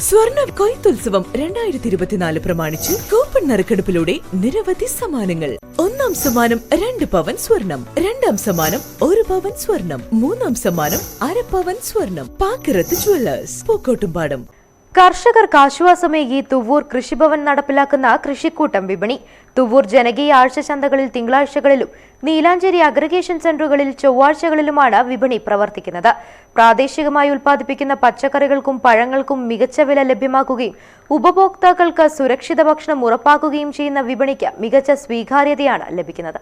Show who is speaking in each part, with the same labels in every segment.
Speaker 1: സ്വർണ കൊയ്ത്തുത്സവം രണ്ടായിരത്തി ഇരുപത്തിനാല് പ്രമാണിച്ച് കൂപ്പൺ നറുക്കെടുപ്പിലൂടെ നിരവധി സമ്മാനങ്ങൾ. ഒന്നാം സമ്മാനം രണ്ട് പവൻ സ്വർണം രണ്ടാം സമ്മാനം ഒരു പവൻ സ്വർണം മൂന്നാം സമ്മാനം അര പവൻ സ്വർണം. പാക്കിറത്ത് ജുവല്ലേഴ്സ് പൂക്കോട്ടുംപാടം.
Speaker 2: കർഷകർക്ക് ആശ്വാസമേകി തുവൂർ കൃഷിഭവൻ നടപ്പിലാക്കുന്ന കൃഷിക്കൂട്ടം വിപണി. തുവൂർ ജനകീയ ആഴ്ച ചന്തകളിൽ തിങ്കളാഴ്ചകളിലും നീലാഞ്ചേരി അഗ്രഗേഷൻ സെന്ററുകളിൽ ചൊവ്വാഴ്ചകളിലുമാണ് വിപണി പ്രവർത്തിക്കുന്നത്. പ്രാദേശികമായി ഉൽപ്പാദിപ്പിക്കുന്ന പച്ചക്കറികൾക്കും പഴങ്ങൾക്കും മികച്ച വില ലഭ്യമാക്കുകയും ഉപഭോക്താക്കൾക്ക് സുരക്ഷിത ഭക്ഷണം ഉറപ്പാക്കുകയും ചെയ്യുന്ന വിപണിക്ക് മികച്ച സ്വീകാര്യതയാണ് ലഭിക്കുന്നത്.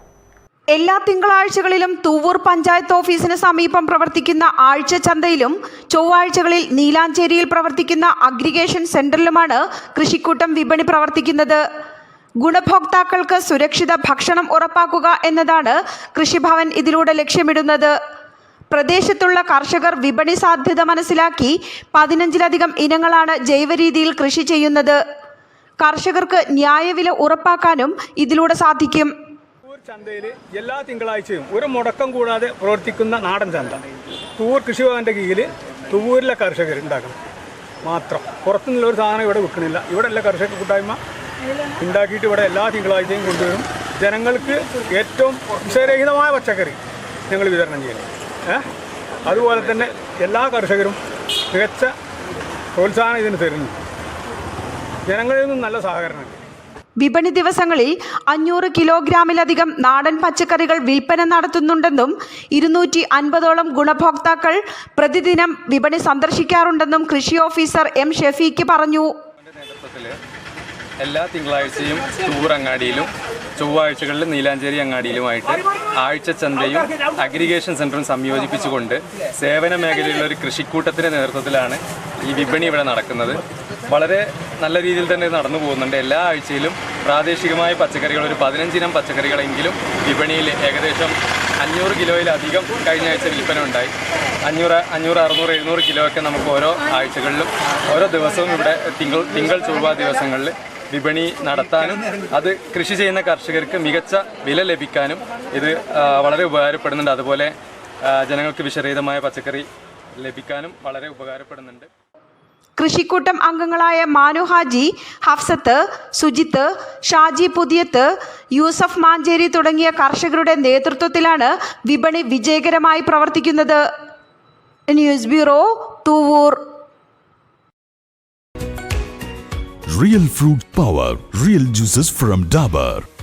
Speaker 3: എല്ലാ തിങ്കളാഴ്ചകളിലും തൂവൂർ പഞ്ചായത്ത് ഓഫീസിന് സമീപം പ്രവർത്തിക്കുന്ന ആഴ്ച ചന്തയിലും ചൊവ്വാഴ്ചകളിൽ നീലാഞ്ചേരിയിൽ പ്രവർത്തിക്കുന്ന അഗ്രിഗേഷൻ സെന്ററിലുമാണ് കൃഷിക്കൂട്ടം വിപണി പ്രവർത്തിക്കുന്നത്. ഗുണഭോക്താക്കൾക്ക് സുരക്ഷിത ഭക്ഷണം ഉറപ്പാക്കുക എന്നതാണ് കൃഷിഭവൻ ഇതിലൂടെ ലക്ഷ്യമിടുന്നത്. പ്രദേശത്തുള്ള കർഷകർ വിപണി സാധ്യത മനസ്സിലാക്കി പതിനഞ്ചിലധികം ഇനങ്ങളാണ് ജൈവരീതിയിൽ കൃഷി ചെയ്യുന്നത്. കർഷകർക്ക് ന്യായവില ഉറപ്പാക്കാനും ഇതിലൂടെ സാധിക്കും.
Speaker 4: ചന്തയിൽ എല്ലാ തിങ്കളാഴ്ചയും ഒരു മുടക്കം കൂടാതെ പ്രവർത്തിക്കുന്ന നാടൻ ചന്ത. തൂർ കൃഷിഭവന്റെ കീഴിൽ തൂരിലെ കർഷകർ ഉണ്ടാക്കണം. മാത്രം. പുറത്തുനിന്നുള്ള ഒരു സാധനം ഇവിടെ വിൽക്കണില്ല. ഇവിടെ എല്ലാ കർഷക കൂട്ടായ്മ ഉണ്ടാക്കിയിട്ട് ഇവിടെ എല്ലാ തിങ്കളാഴ്ചയും കൊണ്ടുവരും. ജനങ്ങൾക്ക് ഏറ്റവും വിഷരഹിതമായ പച്ചക്കറി ഞങ്ങൾ വിതരണം ചെയ്യുന്നു ഏഹ് അതുപോലെ തന്നെ എല്ലാ കർഷകരും മികച്ച പ്രോത്സാഹനം ഇതിന് തരുന്നു. ജനങ്ങളിൽ നിന്നും നല്ല സഹകരണമുണ്ട്
Speaker 3: വിപണി ദിവസങ്ങളിൽ അഞ്ഞൂറ് കിലോഗ്രാമിലധികം നാടൻ പച്ചക്കറികൾ വിൽപ്പന നടത്തുന്നുണ്ടെന്നും ഇരുന്നൂറ്റി അൻപതോളം ഗുണഭോക്താക്കൾ പ്രതിദിനം വിപണി സന്ദർശിക്കാറുണ്ടെന്നും കൃഷി ഓഫീസർ എം ഷെഫീക്ക് പറഞ്ഞു.
Speaker 5: എല്ലാ തിങ്കളാഴ്ചയും ചൂർ അങ്ങാടിയിലും ചൊവ്വാഴ്ചകളിൽ നീലാഞ്ചേരി അങ്ങാടിയിലുമായിട്ട് ആഴ്ച ചന്തയും അഗ്രിഗേഷൻ സെന്ററും സംയോജിപ്പിച്ചുകൊണ്ട് സേവന മേഖലയിലുള്ള ഒരു കൃഷിക്കൂട്ടത്തിന്റെ നേതൃത്വത്തിലാണ് ഈ വിപണി ഇവിടെ നടക്കുന്നത്. വളരെ നല്ല രീതിയിൽ തന്നെ നടന്നു പോകുന്നുണ്ട്. എല്ലാ ആഴ്ചയിലും പ്രാദേശികമായ പച്ചക്കറികൾ ഒരു പതിനഞ്ചിനം പച്ചക്കറികളെങ്കിലും വിപണിയിൽ ഏകദേശം അഞ്ഞൂറ് കിലോയിലധികം കഴിഞ്ഞ ആഴ്ച വിൽപ്പന ഉണ്ടായി. അഞ്ഞൂറ് അഞ്ഞൂറ് അറുന്നൂറ് എഴുന്നൂറ് കിലോ ഒക്കെ നമുക്ക് ഓരോ ആഴ്ചകളിലും ഓരോ ദിവസവും ഇവിടെ തിങ്കൾ തിങ്കൾ ചൊവ്വ ദിവസങ്ങളിൽ വിപണി നടത്താനും അത് കൃഷി ചെയ്യുന്ന കർഷകർക്ക് മികച്ച വില ലഭിക്കാനും ഇത് വളരെ ഉപകാരപ്പെടുന്നുണ്ട്. അതുപോലെ ജനങ്ങൾക്ക് വിഷരഹിതമായ പച്ചക്കറി ലഭിക്കാനും വളരെ ഉപകാരപ്പെടുന്നുണ്ട്.
Speaker 3: കൃഷിക്കൂട്ടം അംഗങ്ങളായ മാനു ഹാജി ഹഫ്സത്ത് സുജിത്ത് ഷാജി പുതിയത്ത് യൂസഫ് മാഞ്ചേരി തുടങ്ങിയ കർഷകരുടെ നേതൃത്വത്തിലാണ് വിപണി വിജയകരമായി പ്രവർത്തിക്കുന്നത് news bureau Thuvvur
Speaker 6: real fruit power real juices from Dabur.